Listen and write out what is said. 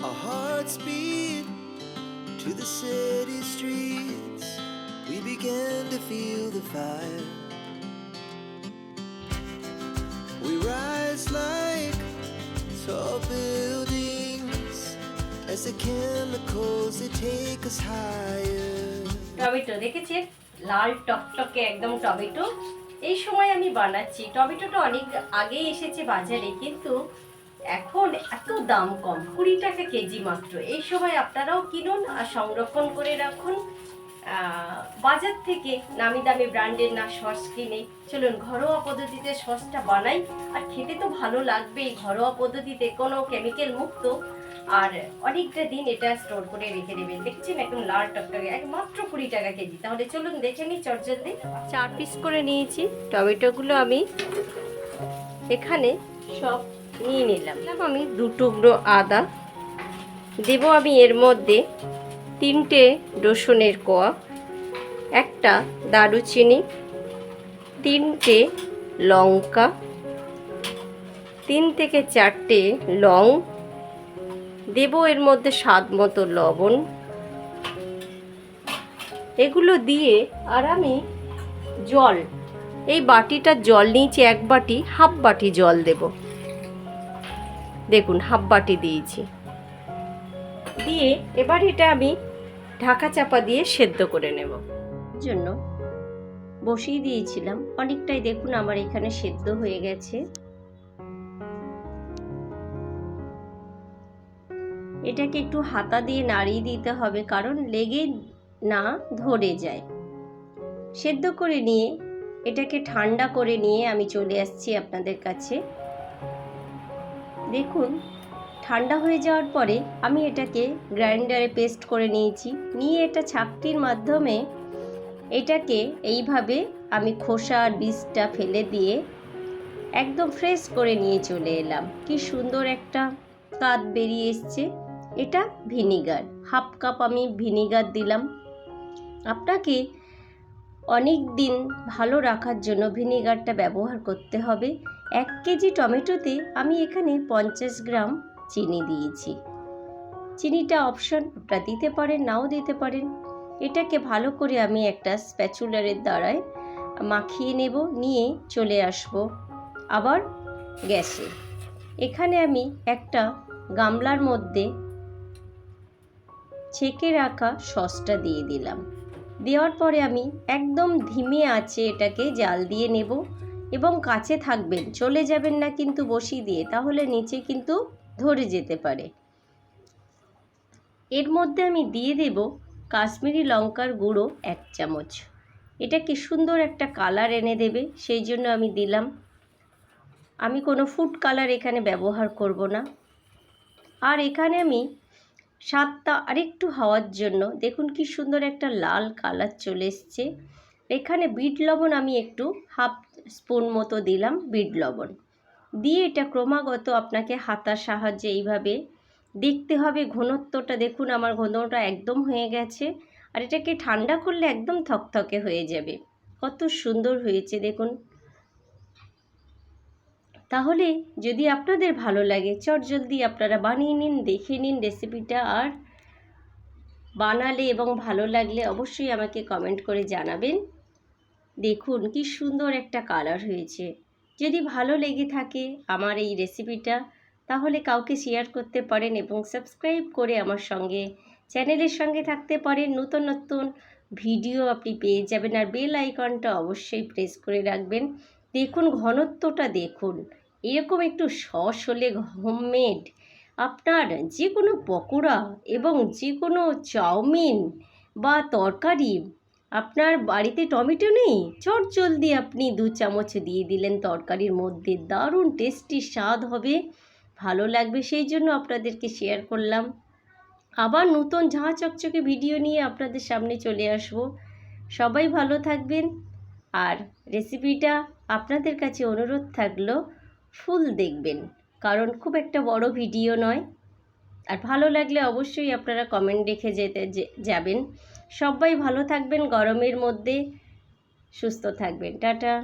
Our hearts beat to the city streets. We began to feel the fire. We rise like tall buildings as the chemicals they take us higher. Tomato দেখেছেন লাল টকটকে একদম tomato এই সময় আমি বানাচ্ছি টমেটোটা অনেক আগেই এসেছে বাজারে কিন্তু এখন এত দাম কম, কুড়ি টাকা কেজি মাত্র। এই সময় আপনারাও কিনুন আর সংরক্ষণ করে রাখুন। বাজার থেকে নামি দামি ব্র্যান্ডের না সস কিনে চলুন, ঘরোয়া পদ্ধতিতে সসটা বানাই। আর খেতে তো ভালো লাগবেই, ঘরোয়া পদ্ধতিতে কোনো কেমিক্যাল মুক্ত। আর অনেকটা দিন এটা স্টোর করে রেখে দেবেন। দেখছেন একদম লাল টকটকে, একমাত্র কুড়ি টাকা কেজি। তাহলে চলুন, দেখে নিই চটজলদি। চার পিস করে নিয়েছি। টমেটোগুলো আমি এখানে সব নিয়ে নিলাম। আমি দু টুকরো আদা। দেব আমি এর মধ্যে তিনটে রসুনের কোয়া, একটা দারুচিনি, তিনটে লঙ্কা, তিন থেকে চারটে লং। দেব এর মধ্যে স্বাদ মতো লবণ। এগুলো দিয়ে আর আমি জল, এই বাটিটা জল নিয়েছি, এক বাটি, হাফ বাটি জল দেব। দেখুন হাফ বাটি দিয়েছি। দিয়ে এবার এটা আমি ঢাকা চাপা দিয়ে সেদ্ধ করে নেব। জন্য বসিয়ে দিয়েছিলাম। অনেকটাই দেখুন আমার এখানে সেদ্ধ হয়ে গেছে। এটাকে একটু হাতা দিয়ে নাড়িয়ে দিতে হবে, কারণ লেগে না ধরে যায়। সেদ্ধ করে নিয়ে এটাকে ঠান্ডা করে নিয়ে আমি চলে আসছি আপনাদের কাছে। দেখুন, ঠান্ডা হয়ে যাওয়ার পরে আমি এটাকে গ্রাইন্ডারে পেস্ট করে নিয়েছি। নিয়ে এটা ছাকটির মাধ্যমে এটাকে এইভাবে আমি খোসা আর বীজটা ফেলে দিয়ে একদম ফ্রেশ করে নিয়ে চলে এলাম। কি সুন্দর একটা কাত বেরিয়ে এসছে। এটা ভিনিগার। হাফ কাপ আমি ভিনিগার দিলাম। আপনাকে অনেক দিন ভালো রাখার জন্য ভিনিগারটা ব্যবহার করতে হবে। এক কেজি টমেটোতে আমি এখানে পঞ্চাশ গ্রাম চিনি দিয়েছি। চিনিটা অপশন আপনারা দিতে পারেন, নাও দিতে পারেন। এটাকে ভালো করে আমি একটা স্প্যাচুলারের দ্বারায় মাখিয়ে নেব, নিয়ে চলে আসব আবার গ্যাসে। এখানে আমি একটা গামলার মধ্যে ছেঁকে রাখা সসটা দিয়ে দিলাম। দেওয়ার পরে আমি একদম ধিমে আছে এটাকে জাল দিয়ে নেব। এবং কাছে থাকবেন, চলে যাবেন না কিন্তু বসিয়ে দিয়ে, তাহলে নিচে কিন্তু ধরে যেতে পারে। এর মধ্যে আমি দিয়ে দেব কাশ্মীরি লঙ্কার গুঁড়ো এক চামচ। এটা কি সুন্দর একটা কালার এনে দেবে, সেই জন্য আমি দিলাম। আমি কোনো ফুড কালার এখানে ব্যবহার করব না। আর এখানে আমি স্বাদটা আরেকটু হওয়ার জন্য, দেখুন কি সুন্দর একটা লাল কালার চলে এসছে। এখানে বিট লবণ আমি একটু হাফ স্পুন মতো দিলাম বিট লবণ। দিয়ে এটা ক্রমাগত আপনাকে হাতার সাহায্যে এইভাবে দেখতে হবে। ঘনত্বটা দেখুন, আমার ঘনটা একদম হয়ে গেছে। আর এটাকে ঠান্ডা করলে একদম থকথকে হয়ে যাবে। কত সুন্দর হয়েছে, দেখুন। তাহলে যদি আপনাদের ভালো লাগে, চট জলদি আপনারা বানিয়ে নিন, দেখে নিন রেসিপিটা। আর বানালে এবং ভালো লাগলে অবশ্যই আমাকে কমেন্ট করে জানাবেন। দেখুন কি সুন্দর একটা কালার হয়েছে। যদি ভালো লেগে থাকে আমার এই রেসিপিটা তাহলে কাউকে শেয়ার করতে পারেন এবং সাবস্ক্রাইব করে আমার সঙ্গে চ্যানেলের সঙ্গে থাকতে পারেন। নতুন নতুন ভিডিও আপনি পেয়ে যাবেন আর বেল আইকনটা অবশ্যই প্রেস করে রাখবেন। দেখুন ঘনত্বটা দেখুন, এরকম একটু সস হলে হোমমেড আপনার যে কোনো পকোড়া এবং যে কোনো চাউমিন বা তরকারি আপনার বাড়িতে টমেটো নেই? চট জলদি আপনি দু চামচ দিয়ে দিলেন তরকারির মধ্যে। দারুণ টেস্টি স্বাদ হবে। ভালো লাগবে, সেই জন্য আপনাদেরকে শেয়ার করলাম। আবার নতুন ঝাঁ চকচকে ভিডিও নিয়ে আপনাদের সামনে চলে আসব। সবাই ভালো থাকবেন। আর রেসিপিটা আপনাদের কাছে অনুরোধ থাকল, ফুল দেখবেন। কারণ খুব একটা বড় ভিডিও নয়। আর ভালো লাগলে অবশ্যই আপনারা কমেন্ট রেখে যেতে যাবেন। সবাই ভালো থাকবেন গরমের মধ্যে সুস্থ থাকবেন। টাটা।